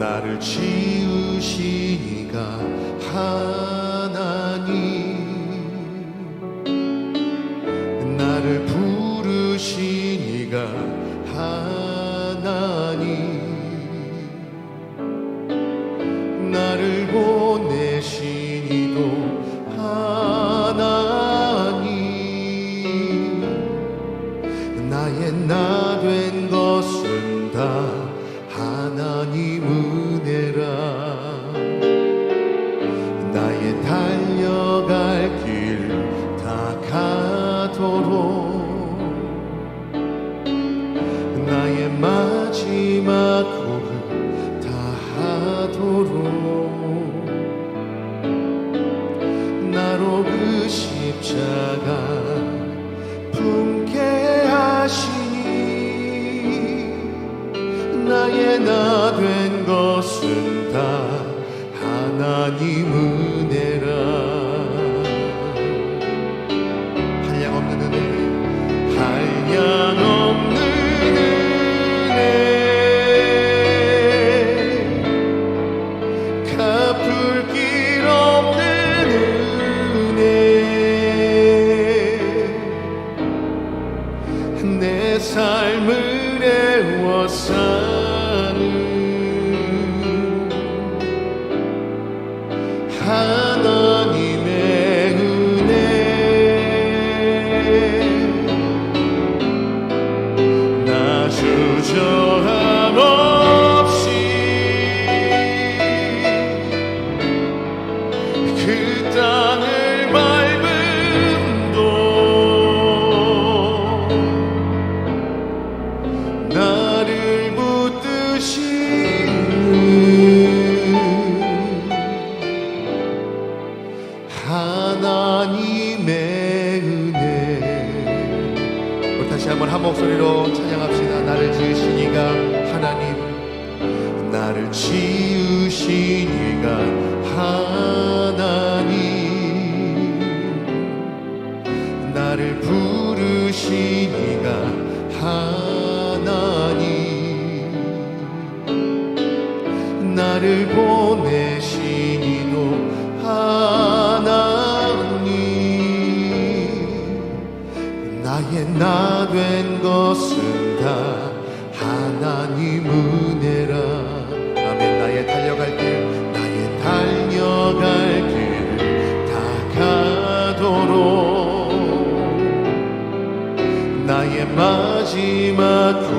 나를 지으시니가 하나님. 나의 달려갈 길 다 가도록. 나의 마지막 곡을 다 하도록. 나로 그 십자가 품게 하시니 나의 나 나를 부르시니가 하나님. 나를 보내시니도 하나님. 나의 나 된 것은 다 하나님 은혜라. كلمات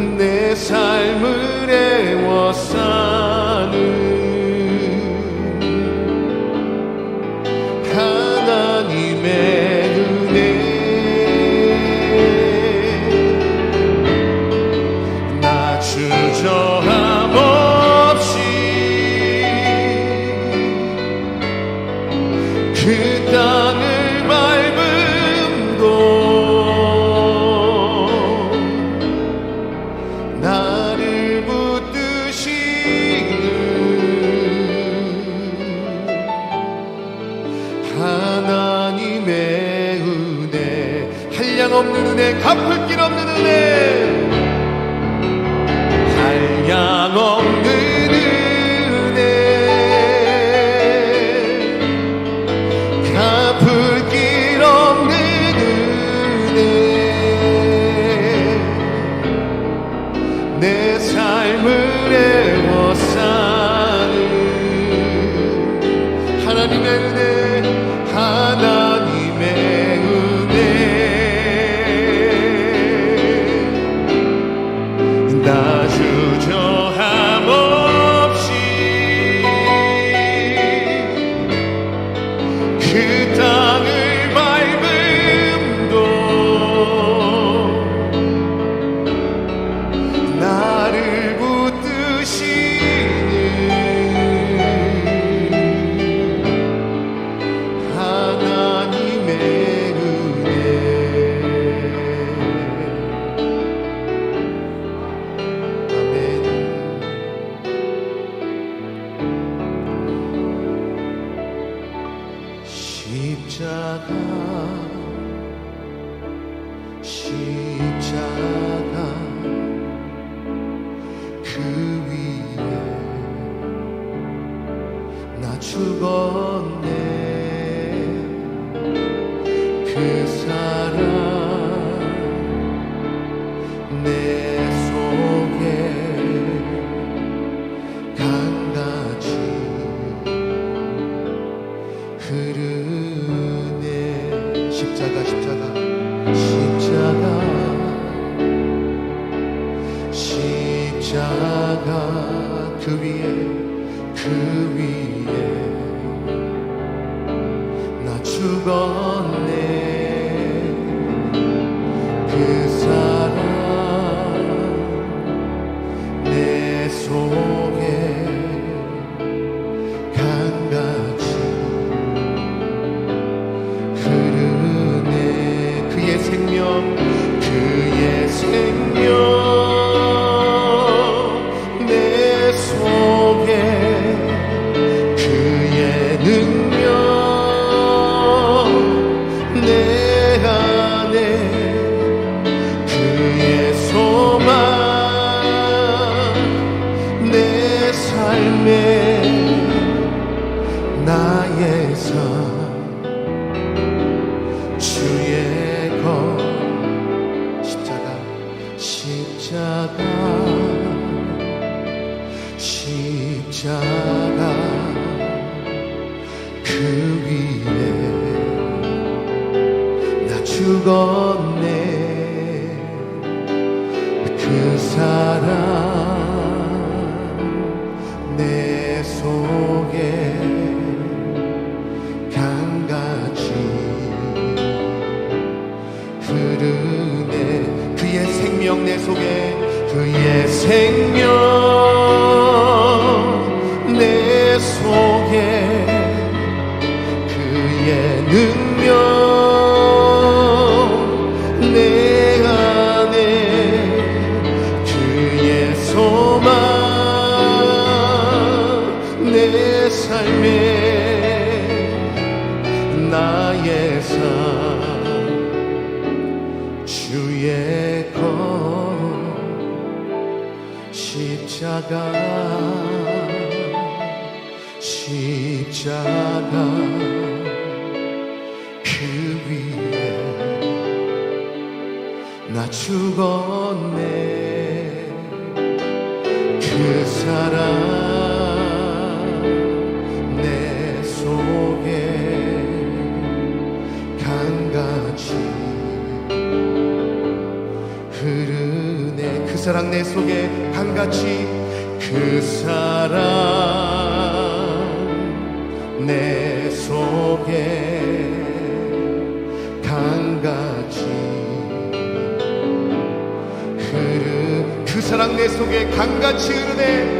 내 삶을 애워싸 주님의 은혜. 한량 없는 은혜 갚을 길 없는 은혜. 한량 없는 십 십 위에 나 죽었네. 그 사랑 내 속에 강같이 흐르네 그의 생명 내 속에 그의 생 사랑 내 속에 강같이 그 사랑 내 속에 강같이 흐르 그 사랑 내 속에 강같이 흐르네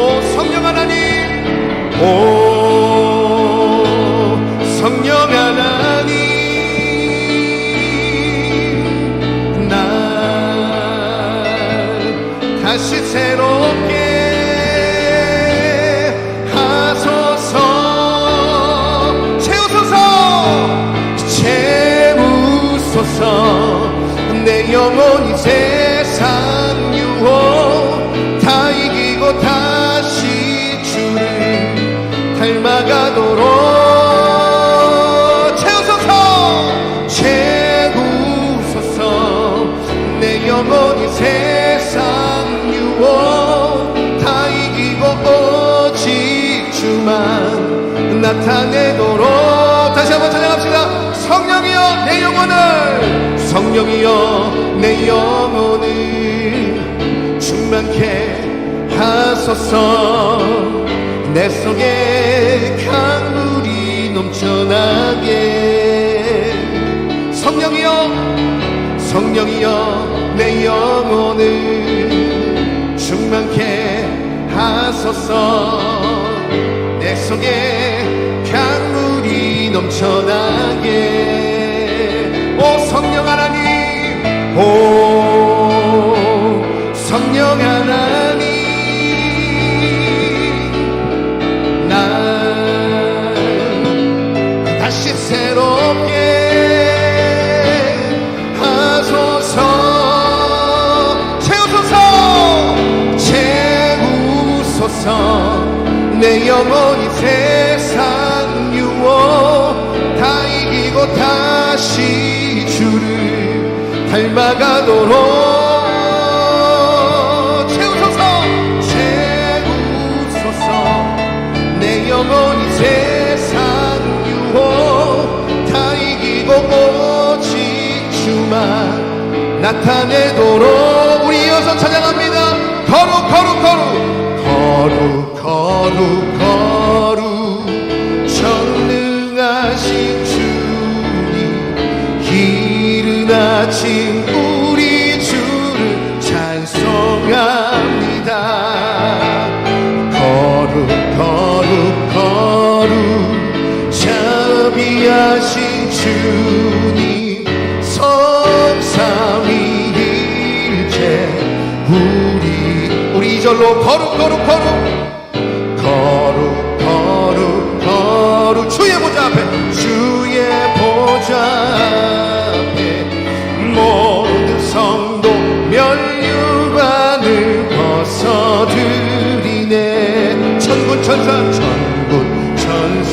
오 성령 하나님 나타내도록. 다시 한번 찬양합시다. 성령이여 내 영혼을. 성령이여 내 영혼을 충만케 하소서. 내 속에 강물이 넘쳐나게. 성령이여 성령이여 내 영혼을 충만케 하소서. 내 속에 성령 하나님 오 성령 하나님 날 다시 새롭게 하소서. 채우소서. 채우소서. 내 영혼이 세 닮아가도록. 채우소서. 채우소서. 내 영혼이 세상 유혹 다 이기고 오직 주만 나타내도록 우리 이어서 찬양합니다. 거룩 거룩 거룩. 거룩 거룩 아침 우리 주를 찬송합니다. 거룩 거룩 거룩 자비하신 주님 성삼위일체 우리 우리 거룩 거룩 거룩 거룩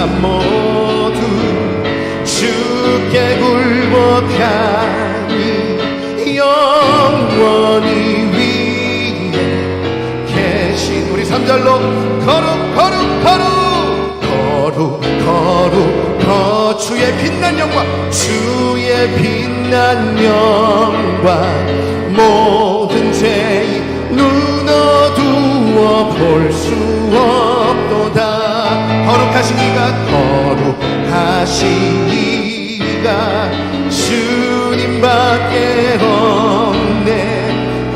천사 모두 주께 굴복하니 영원히 위에 계신 우리 삼절로 거룩 거룩 거룩 거룩 거룩 거 주의 빛난 영광 주의 빛난 영광 모든 죄눈 어두워 볼수 없도다. 거룩하신 이가 하신 이가 주님밖에 없네.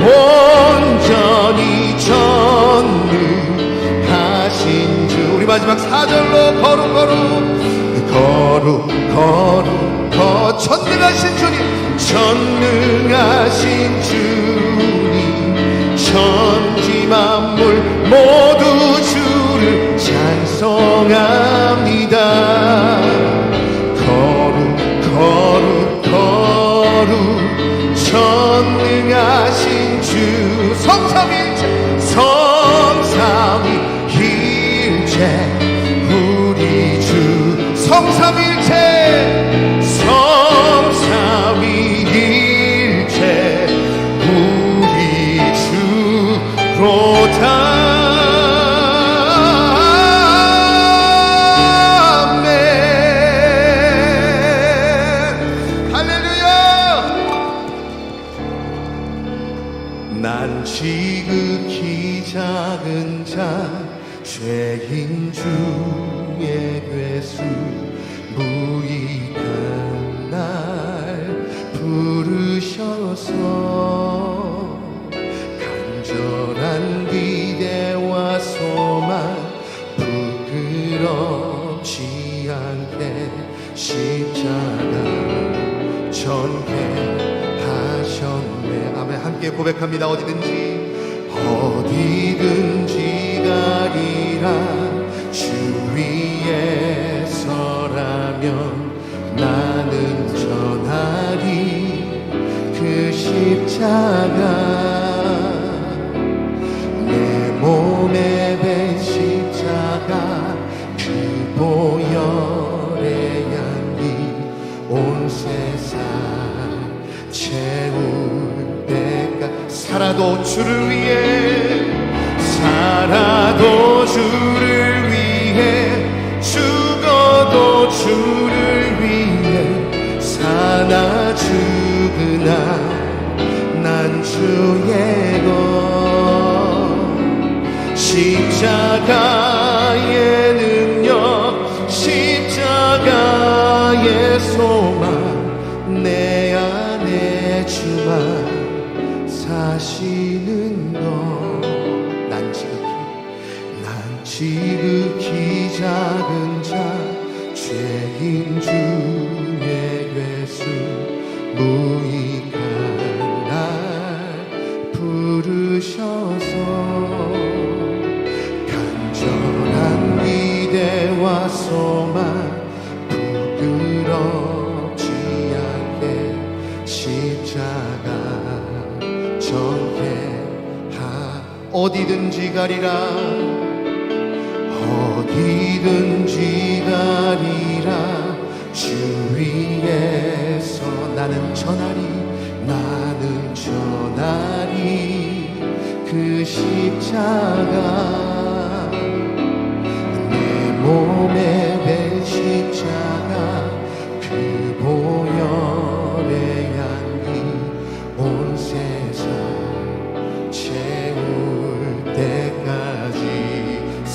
온전히 전능하신 주. 우리 마지막 사절로 거룩 거룩. 거룩 거룩 거 전능하신 주님. 전능하신 주님. 천지 만물 모두 주를 찬송합니다 주성 고백합니다. 어디든지 살아도 주를 위해 살아도 주를 위해 죽어도 주를 위해 사나 죽으나 난 주의 것. 십자가의 능력 십자가의 소망 내 안에 주만 사시는 것난 지극히 난 지극히 작은 자 죄인 중의 괴수 무익 전개하 어디든지 가리라. 어디든지 가리라. 주 위에서 나는 전하리 나는 전하리. 그 십자가 내 몸에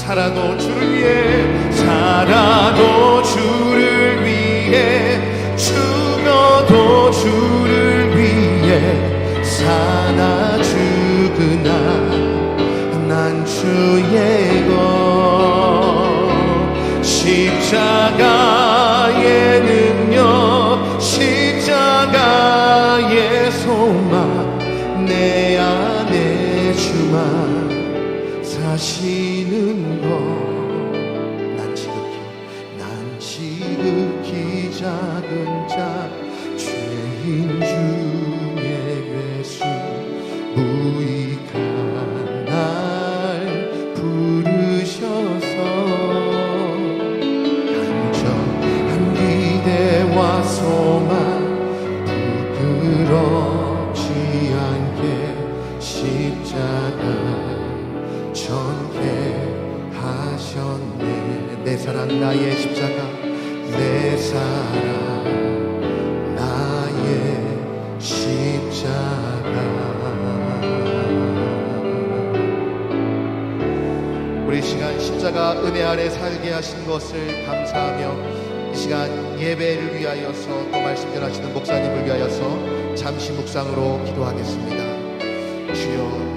살아도 주를 위해 살아도 주를 위해 죽어도 주를 위해 사나 죽으나 난 주의 것. 십자가의 능력 십자가의 소망 내 안에 주만 사시 우리 시간 십자가 은혜 아래 살게 하신 것을 감사하며 이 시간 예배를 위하여서 또 말씀 전하시는 목사님을 위하여서 잠시 묵상으로 기도하겠습니다. 주여